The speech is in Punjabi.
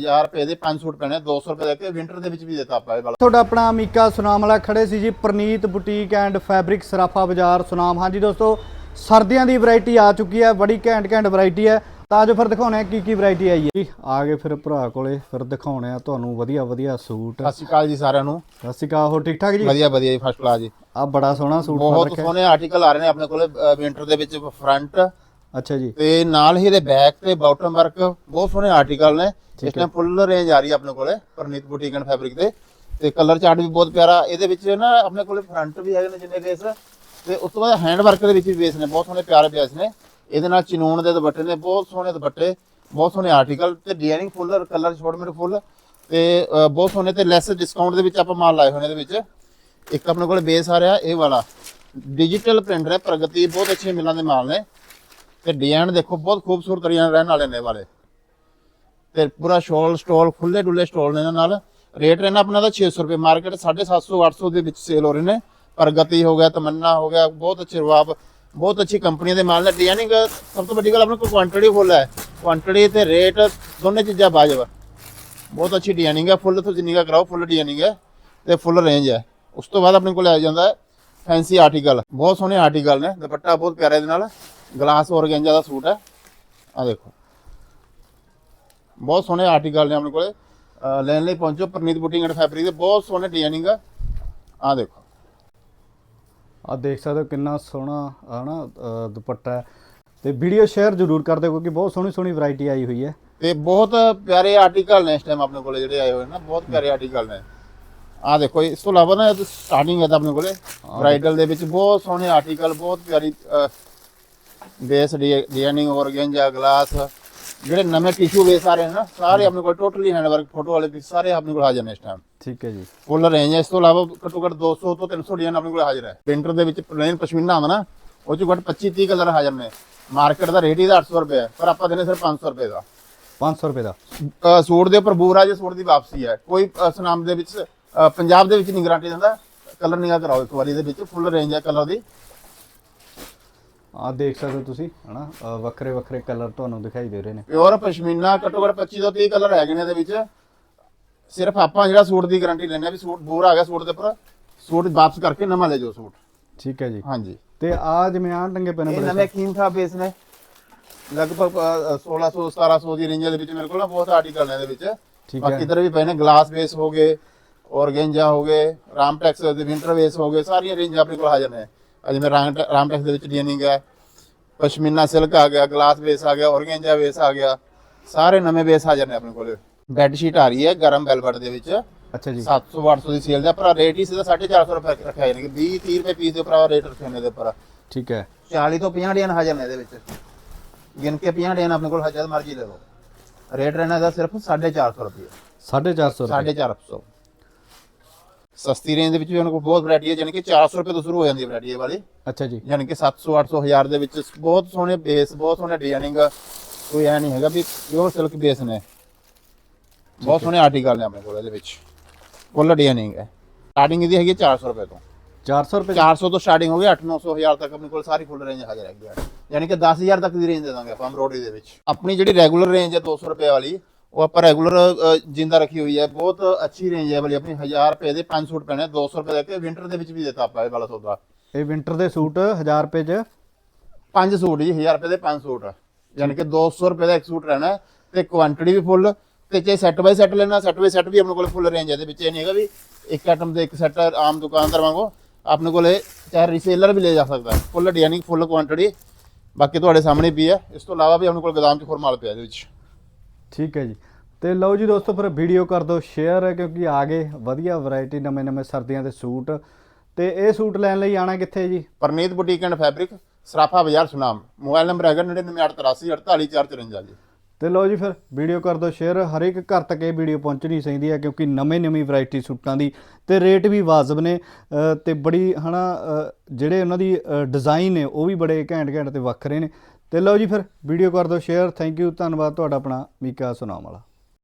1000 ਰੁਪਏ ਦੇ 5 ਸੂਟ ਪੈਣੇ 200 ਰੁਪਏ ਦੇ ਕੇ ਵਿੰਟਰ ਦੇ ਵਿੱਚ ਵੀ ਦਿੱਤਾ ਆਪਾਂ ਇਹ ਵਾਲਾ। ਤੁਹਾਡਾ ਆਪਣਾ ਮੀਕਾ ਸੁਨਾਮ ਵਾਲਾ ਖੜੇ ਸੀ ਜੀ Praneet boutique and fabric Sarafa Bazaar Sunam. ਹਾਂਜੀ ਦੋਸਤੋ ਸਰਦੀਆਂ ਦੀ ਵੈਰਾਈਟੀ ਆ ਚੁੱਕੀ ਹੈ ਬੜੀ ਘੈਂਟ ਘੈਂਟ ਵੈਰਾਈਟੀ ਹੈ। ਤਾਂ ਜੋ ਫਿਰ ਦਿਖਾਉਣੇ ਆ ਕੀ ਕੀ ਵੈਰਾਈਟੀ ਆਈ ਹੈ। ਜੀ ਆ ਗਏ ਫਿਰ ਭਰਾ ਕੋਲੇ ਫਿਰ ਦਿਖਾਉਣੇ ਆ ਤੁਹਾਨੂੰ ਵਧੀਆ ਵਧੀਆ ਸੂਟ। ਸਤਿ ਸ਼੍ਰੀ ਅਕਾਲ ਜੀ ਸਾਰਿਆਂ ਨੂੰ। ਸਤਿ ਸ਼੍ਰੀ ਅਕਾਲ ਹੋ ਠੀਕ ਠਾਕ ਜੀ? ਵਧੀਆ ਵਧੀਆ ਜੀ ਫਸਟ ਕਲਾਸ ਜੀ। ਆ ਬੜਾ ਸੋਹਣਾ ਸੂਟ ਬਹੁਤ ਸੋਹਣੇ ਆਰਟੀਕਲ ਆ ਰਹੇ ਨੇ ਆਪਣੇ ਕੋਲੇ ਵਿੰਟਰ ਦੇ ਵਿੱਚ ਫਰੰਟ ਅੱਛਾ ਜੀ। ਤੇ ਨਾਲ ਹੀ ਇਹਦੇ ਬੈਕ ਤੇ ਬਾਟਮ ਵਰਕ ਬਹੁਤ ਸੋਹਣੇ ਆਰਟੀਕਲ ਨੇ। ਇਸ ਟਾਈਮ ਫੁੱਲ ਰੇਂਜ ਆ ਰਹੀ ਆਪਣੇ ਕੋਲੇ ਪਰਨੀਤ ਬੁਟੀਕ ਐਂਡ ਫੈਬਰਿਕ ਦੇ। ਤੇ ਕਲਰ ਚਾਰਟ ਵੀ ਬਹੁਤ ਪਿਆਰਾ। ਇਹਦੇ ਵਿੱਚ ਨਾ ਆਪਣੇ ਕੋਲੇ ਫਰੰਟ ਵੀ ਹੈਗੇ ਨੇ ਜਿੰਨੇ ਬੇਸ ਤੇ ਉਸ ਤੋਂ ਬਾਅਦ ਹੈਂਡ ਵਰਕ ਦੇ ਵਿੱਚ ਵੀ ਬੇਸ ਨੇ ਬਹੁਤ ਸੋਹਣੇ ਪਿਆਰੇ ਬੇਸ ਨੇ। ਇਹਦੇ ਨਾਲ ਚਿਨੂਨ ਦੇ ਦੁਪੱਟੇ ਨੇ ਬਹੁਤ ਸੋਹਣੇ ਦੁਪੱਟੇ ਬਹੁਤ ਸੋਹਣੇ ਆਰਟੀਕਲ ਤੇ ਡਿਜ਼ਾਈਨਿੰਗ ਫੁੱਲ ਕਲਰ ਛੋਟ ਮੇਰੇ ਫੁੱਲ ਤੇ ਬਹੁਤ ਸੋਹਣੇ ਤੇ ਲੈਸ ਡਿਸਕਾਊਂਟ ਦੇ ਵਿੱਚ ਆਪਾਂ ਮਾਲ ਲਾਏ ਹੋਏ ਨੇ ਇਹਦੇ ਵਿੱਚ। ਇੱਕ ਆਪਣੇ ਕੋਲੇ ਬੇਸ ਆ ਰਿਹਾ ਇਹ ਵਾਲਾ। ਡਿਜੀਟਲ ਪ੍ਰਿੰਟਰ ਹੈ ਪ੍ਰਗਤੀ ਬਹੁਤ ਅੱਛੇ ਮਿਲਾਂ ਦੇ ਮਾਲ ਨੇ। ਤੇ ਡਿਜ਼ਾਈਨ ਦੇਖੋ, ਬਹੁਤ ਖੂਬਸੂਰਤ ਡਿਜ਼ਾਈਨ ਰਹਿਣ ਵਾਲੇ ਨੇ ਇਹ ਵਾਲੇ। ਤੇ ਪੂਰਾ ਸ਼ੋਲ, ਸਟੋਲ ਖੁੱਲੇ ਡੁੱਲੇ ਸਟੋਲ ਨੇ ਇਹਨਾਂ ਨਾਲ। ਰੇਟ ਰਹਿਣਾ ਆਪਣਾ ਦਾ 600 ਰੁਪਏ, ਮਾਰਕੀਟ 750 800 ਦੇ ਵਿੱਚ ਸੇਲ ਹੋ ਰਹੇ ਨੇ। ਪ੍ਰਗਤੀ ਹੋ ਗਿਆ, ਤਮੰਨਾ ਹੋ ਗਿਆ, ਬਹੁਤ ਅੱਛੇ ਰਵਾਬ ਬਹੁਤ ਅੱਛੀ ਕੰਪਨੀਆਂ ਦੇ ਮਾਲ ਨੇ। ਡਿਜ਼ਾਈਨਿੰਗ ਸਭ ਤੋਂ ਵੱਡੀ ਗੱਲ ਆਪਣੇ ਕੋਲ ਕੁਆਂਟੀਟੀ ਫੁੱਲ ਹੈ। ਕੁਆਂਟੀਟੀ ਤੇ ਰੇਟ ਦੋਨੇ ਚੀਜ਼ਾਂ ਬਾਜਬ ਬਹੁਤ ਅੱਛੀ ਡਿਜ਼ਾਈਨਿੰਗ ਹੈ ਫੁੱਲ ਤੁਸੀਂ ਜਿੰਨੀ ਕਾ ਕਰਾਓ ਫੁੱਲ ਡਿਜ਼ਾਈਨਿੰਗ ਹੈ ਤੇ ਫੁੱਲ ਰੇਂਜ ਹੈ। ਉਸ ਤੋਂ ਬਾਅਦ ਆਪਣੇ ਕੋਲ ਆ ਜਾਂਦਾ ਹੈ ਫੈਂਸੀ ਆਰਟੀਕਲ ਬਹੁਤ ਸੋਹਣੇ ਆਰਟੀਕਲ ਨੇ, ਦੁਪੱਟਾ ਬਹੁਤ ਪਿਆਰਾ ਇਹਦੇ ਨਾਲ। ਗਲਾਸ ਔਰਗੈਂਜਾ ਦਾ ਸੂਟ ਹੈ। ਆ ਦੇਖੋ। ਬਹੁਤ ਸੋਹਣੇ ਆਰਟੀਕਲ ਨੇ ਆਪਣੇ ਕੋਲੇ। ਲੈਣ ਲਈ ਪਹੁੰਚੋ ਪ੍ਰਨੀਤ ਬੁਟਿੰਗ ਐਂਡ ਫੈਬਰਿਕ ਦੇ। ਬਹੁਤ ਸੋਹਣੇ ਡਿਜ਼ਾਈਨਿੰਗ ਆ। ਆ ਦੇਖੋ। ਆ ਦੇਖ ਸਕਦੇ ਹੋ ਕਿੰਨਾ ਸੋਹਣਾ ਹਨਾ ਅ, ਦੁਪੱਟਾ ਹੈ। ਤੇ ਵੀਡੀਓ ਸ਼ੇਅਰ ਜ਼ਰੂਰ ਕਰ ਦਿਓ ਕਿਉਂਕਿ ਬਹੁਤ ਸੋਹਣੀ ਸੋਹਣੀ ਵੈਰਾਈਟੀ ਆਈ ਹੋਈ ਹੈ। ਤੇ ਬਹੁਤ ਪਿਆਰੇ ਆਰਟੀਕਲ ਨੇ ਇਸ ਟਾਈਮ ਆਪਣੇ ਕੋਲੇ ਜਿਹੜੇ ਆਏ ਹੋਏ ਨੇ। ਨਾ ਬਹੁਤ ਪਿਆਰੇ ਆਰਟੀਕਲ ਨੇ। ਆ ਦੇਖੋ ਇਸ ਤੋਂ ਇਲਾਵਾ ਨਾ ਸਟਾਰਟਿੰਗ ਹੈ ਤਾਂ ਆਪਣੇ ਕੋਲੇ। ਬ੍ਰਾਈਡਲ ਦੇ ਵਿੱਚ ਬਹੁਤ ਸੋਹਣੇ ਆਰਟੀਕਲ ਬਹੁਤ ਪਿਆਰੀ ਬੇਸ ਡਿਜ਼ਾਈਨਿੰਗ ਔਰਗੈਂਜਾ ਗਲਾਸ ਜਿਹੜੇ ਨਵੇਂ ਟਿਸ਼ੂ ਬੇਸ ਆ ਰਹੇ ਨੇ ਨਾ ਸਾਰੇ ਆਪਣੇ ਕੋਲ ਟੋਟਲੀ ਹੈਂਡਵਰਕ ਫੋਟੋ ਵਾਲੇ ਪੀਸ ਸਾਰੇ ਆਪਣੇ ਕੋਲ ਹਾਜ਼ਰ ਨੇ ਇਸ ਟਾਈਮ ਠੀਕ ਹੈ ਜੀ। ਫੁੱਲ ਰੇਂਜ ਇਸ ਤੋਂ ਇਲਾਵਾ ਘੱਟੋ ਘੱਟ 200 ਤੋਂ 300 ਡਿਜ਼ਾਈਨ ਆਪਣੇ ਕੋਲ ਹਾਜ਼ਰ ਹੈ। ਪ੍ਰਿੰਟਰ ਦੇ ਵਿੱਚ ਪਲੇਨ ਪਸ਼ਮੀਨਾ ਆਉਂਦਾ ਨਾ ਉਹ ਚ ਘੱਟ 25 30 ਕਲਰ ਹਾਜ਼ਰ ਨੇ। ਮਾਰਕੀਟ ਦਾ ਰੇਟ ਹੀ ਦਾ 800 ਰੁਪਏ ਹੈ ਪਰ ਆਪਾਂ ਦਿੰਦੇ ਸਿਰਫ 500 ਰੁਪਏ ਦਾ। 500 ਰੁਪਏ ਦਾ? ਸੂਟ ਦੇ ਉੱਪਰ ਬੂਰਾ ਜੇ ਸੂਟ ਦੀ ਵਾਪਸੀ ਹੈ। ਕੋਈ ਸੁਨਾਮ ਦੇ ਵਿੱਚ ਪੰਜਾਬ ਦੇ ਵਿੱਚ ਨਹੀਂ ਗਾਰੰਟੀ ਦਿੰਦਾ। ਕਲਰ ਨਿਗਾ ਕਰਾਓ ਇੱਕ ਵਾਰੀ ਦੇ ਵਿੱਚ ਫੁੱਲ ਰੇਂਜ ਹੈ ਕਲਰ ਦੀ। ਆ ਦੇਖ ਸਕਦੇ ਹੋ ਤੁਸੀਂ ਹਨਾ? ਵੱਖਰੇ ਵੱਖਰੇ ਕਲਰ ਤੁਹਾਨੂੰ ਦਿਖਾਈ ਦੇ ਰਹੇ ਨੇ। ਪਿਓਰ ਪਸ਼ਮੀਨਾ ਘੱਟੋ ਘੱਟ 25 ਤੋਂ 30 ਕਲਰ ਹੈਗੇ ਨੇ ਇਹਦੇ ਵਿੱਚ। ਸਿਰਫ ਆਪਾਂ ਜਿਹੜਾ ਸੂਟ ਦੀ ਗਾਰੰਟੀ ਲੈਂਦੇ ਆ ਵੀ ਸੂਟ ਬੂਰਾ ਆ ਗਿਆ ਸੂਟ ਦੇ ਉੱਪਰ ਸੂਟ ਵਾਪਸ ਕਰਕੇ ਨਵਾਂ ਲੈ ਜਾਓ ਸੂਟ। ਠੀਕ ਹੈ ਜੀ। ਹਾਂਜੀ। ਤੇ ਆ ਜਿਵੇਂ ਆ ਟੰਗੇ ਨੇ ਇਹ ਨਵੇਂ ਕੀਮਤਾਂ ਬੇਸ ਨੇ? ਲਗਭਗ ਅ, 1600 1700 ਦੀ ਰੇਂਜ ਦੇ ਵਿੱਚ ਮੇਰੇ ਕੋਲ ਨਾ ਬਹੁਤ ਆਰਟੀਕਲ ਨੇ ਇਹਦੇ ਵਿੱਚ। ਠੀਕ ਹੈ। ਬਾਕੀ ਇਧਰ ਵੀ ਪਏ ਨੇ ਗਲਾਸ ਬੇਸ ਹੋ ਗਏ ਔਰਗੈਂਜਾ ਹੋ ਗਏ ਰਾਮਟੈਕਸ ਦੇ ਵਿੰਟਰ ਬੇਸ ਹੋ ਗਏ ਸਾਰੀਆਂ ਰੇਂਜ ਆਪਣੇ ਕੋਲ ਹਾਜ਼ਰ ਨੇ। ਮੈਂ ਰਾਮਟੈਕਸ ਦੇ ਵਿੱਚ ਡਿਜ਼ਾਈਨਿੰਗ ਹੈ ਪਸ਼ਮੀਨਾ ਸਿਲਕ ਆ ਗਿਆ ਗਲਾਸ ਬੇਸ ਆ ਗਿਆ ਔਰਗੈਂਜਾ ਬੇਸ ਆ ਗਿਆ ਸਾਰੇ ਨਵੇਂ ਬੇਸ ਹਾਜ਼ਰ ਨੇ ਆਪਣੇ ਕੋਲ। ਬੈੱਡ ਸ਼ੀਟ ਆ ਰਹੀ ਹੈ ਗਰਮ ਵੈਲਵਟ ਦੇ ਵਿੱਚ। ਅੱਛਾ ਜੀ। 700 800 ਦੀ ਸੇਲ ਦਾ ਪਰ ਰੇਟ ਹੀ ਸਿੱਧਾ 450 ਰੁਪਏ ਰੱਖਿਆ ਜਾਨੇ ਕਿ 20 30 ਰੁਪਏ ਪੀਸ ਦੇ ਉੱਪਰ ਰੇਟ ਰੱਖੇ ਨੇ ਇਹਦੇ ਉੱਪਰ। ਠੀਕ ਹੈ। 40 ਤੋਂ 50 ਡਿਜ਼ਾਈਨ ਹਾਜ਼ਰ ਨੇ ਇਹਦੇ ਵਿੱਚ। ਗਿਣ ਕੇ 50 ਡਿਜ਼ਾਈਨ ਆਪਣੇ ਕੋਲ ਹਜ਼ਾਰ ਮਰਜ਼ੀ ਲੈ ਲਓ ਰੇਟ ਰਹਿਣਾ ਦਾ ਸਿਰਫ 450 ਰੁਪਏ। 450 ਰੁਪਏ। 450 ਸਸਤੀ ਰੇਂਜ ਦੇ ਵਿੱਚ ਵੀ ਉਹਨਾਂ ਕੋਲ ਬਹੁਤ ਵੈਰਾਈਟੀ ਹੈ ਕਿ 400 ਰੁਪਏ ਤੋਂ ਸ਼ੁਰੂ ਹੋ ਜਾਂਦੀ ਹੈ ਵੈਰਾਈਟੀ ਇਹ ਵਾਲੀ। ਅੱਛਾ ਜੀ। ਕਿ 700 800 1000 ਦੇ ਵਿੱਚ ਬਹੁਤ ਸੋਹਣੇ ਬੇਸ ਬਹੁਤ ਸੋਹਣੇ ਡਿਜ਼ਾਈਨਿੰਗ ਕੋਈ ਐ ਨਹੀਂ ਹੈਗਾ ਵੀ ਪਿਓਰ ਸਿਲਕ ਬੇਸ ਨੇ। ਬਹੁਤ ਸੋਹਣੇ ਆਰਟੀਕਲ ਨੇ ਆਪਣੇ ਕੋਲ ਇਹਦੇ ਵਿੱਚ। ਫੁੱਲ ਡਿਜ਼ਾਈਨਿੰਗ ਹੈ। ਸਟਾਰਟਿੰਗ ਇਹਦੀ ਹੈਗੀ 400 ਰੁਪਏ ਤੋਂ। 400 ਰੁਪਏ 400 ਤੋਂ ਸਟਾਰਟਿੰਗ ਹੋ ਗਈ 8 900 1000 ਤੱਕ ਆਪਣੇ ਕੋਲ ਸਾਰੀ ਫੁੱਲ ਰੇਂਜ ਹਾਜ਼ਰ ਹੈਗੀ ਹੈ ਯਾਨੀ ਕਿ 10000 ਤੱਕ ਦੀ ਰੇਂਜ ਦੇ ਦਾਂਗੇ ਆਪਾਂ ਐਮਬਰੋਡਰੀ ਦੇ ਵਿੱਚ। ਆਪਣੀ ਜਿਹੜੀ ਰੈਗੂਲਰ ਰੇਂਜ ਹੈ 200 ਰੁਪਏ ਵਾਲੀ ਉਹ ਆਪਾਂ ਰੈਗੂਲਰ ਜਿੰਦਾ ਰੱਖੀ ਹੋਈ ਹੈ। ਬਹੁਤ ਅੱਛੀ ਰੇਂਜ ਹੈ ਵਾਲੀ ਆਪਣੀ। 1000 ਰੁਪਏ ਦੇ 5 ਸੂਟ ਪੈਣੇ 200 ਰੁਪਏ ਦੇ ਕੇ ਵਿੰਟਰ ਦੇ ਵਿੱਚ ਵੀ ਦਿੱਤਾ ਆਪਾਂ ਇਹ ਵਾਲਾ ਸੌਦਾ। ਇਹ ਵਿੰਟਰ ਦੇ ਸੂਟ 1000 ਰੁਪਏ ਚ? ਪੰਜ ਸੂਟ ਜੀ 1000 ਰੁਪਏ ਦੇ ਪੰਜ ਸੂਟ। ਯਾਨੀ ਕਿ 200 ਰੁਪਏ ਦਾ ਇੱਕ ਸੂਟ ਰਹਿਣਾ ਤੇ ਕੁਆਂਟੀਟੀ ਵੀ ਫੁੱਲ ਤੇ ਜੇ ਸੈੱਟ ਬਾਈ ਸੈੱਟ ਲੈਣਾ ਸੈੱਟ ਬਾਈ ਸੈੱਟ ਵੀ ਆਪਣੇ ਕੋਲ ਫੁੱਲ ਰੇਂਜ ਹੈ। ਇਹਦੇ ਵਿੱਚ ਇਹ ਨਹੀਂ ਹੈਗਾ ਵੀ ਇੱਕ ਆਈਟਮ ਦੇ ਇੱਕ ਸੈੱਟ ਆਮ ਦੁਕਾਨਦਾਰ ਵਾਂਗੂ ਆਪਣੇ ਕੋਲੇ ਚਾਹੇ ਰੀਸੇਲਰ ਵੀ ਲੈ ਜਾ ਸਕਦਾ ਫੁੱਲ ਯਾਨੀ ਫੁੱਲ ਕੁਆਂਟੀਟੀ ਬਾਕੀ ਤੁਹਾਡੇ ਸਾਹਮਣੇ ਵੀ ਹੈ। ਇਸ ਤੋਂ ਇਲਾਵਾ ਵੀ ਆਪਣੇ ਕੋਲ ਗੋਦਾਮ 'ਚ ਹੋਰ ਮਾਲ ਪਿਆ ਇਹਦੇ ਵਿੱਚ। ਠੀਕ ਹੈ ਜੀ। ਤੇ ਲਓ ਜੀ ਦੋਸਤੋ ਫਿਰ ਵੀਡੀਓ ਕਰ ਦਿਓ ਸ਼ੇਅਰ ਕਿਉਂਕਿ ਆ ਗਏ ਵਧੀਆ ਵੈਰਾਈਟੀ ਨਵੇਂ ਨਵੇਂ ਸਰਦੀਆਂ ਦੇ ਸੂਟ। ਤੇ ਇਹ ਸੂਟ ਲੈਣ ਲਈ ਆਣਾ ਕਿੱਥੇ ਜੀ? Parneet boutique and fabric Sarafa Bazaar Sunam. Mobile number ਹੈਗਾ 9983 48454 ਜੀ। ਤੇ ਲਓ ਜੀ ਫਿਰ ਵੀਡੀਓ ਕਰ ਦਿਓ ਸ਼ੇਅਰ ਹਰ ਇੱਕ ਘਰ ਤੱਕ ਇਹ ਵੀਡੀਓ ਪਹੁੰਚਣੀ ਚਾਹੀਦੀ ਹੈ ਕਿਉਂਕਿ ਨਵੇਂ ਨਵੀਂ ਵੈਰਾਈਟੀ ਸੂਟਾਂ ਦੀ ਤੇ ਰੇਟ ਵੀ ਵਾਜਬ ਨੇ। ਤੇ ਬੜੀ ਹਨਾ ਜਿਹੜੇ ਉਹਨਾਂ ਦੀ ਡਿਜ਼ਾਈਨ ਨੇ ਉਹ ਵੀ ਬੜੇ ਘੈਂਟ ਘੈਂਟ ਤੇ ਵੱਖਰੇ ਨੇ। ਤੇ ਲਓ ਜੀ ਫਿਰ ਵੀਡੀਓ ਕਰ ਦਿਓ ਸ਼ੇਅਰ ਥੈਂਕ ਯੂ ਧੰਨਵਾਦ ਤੁਹਾਡਾ ਆਪਣਾ ਮੀਕਾ ਸੁਨਾਮ ਵਾਲਾ।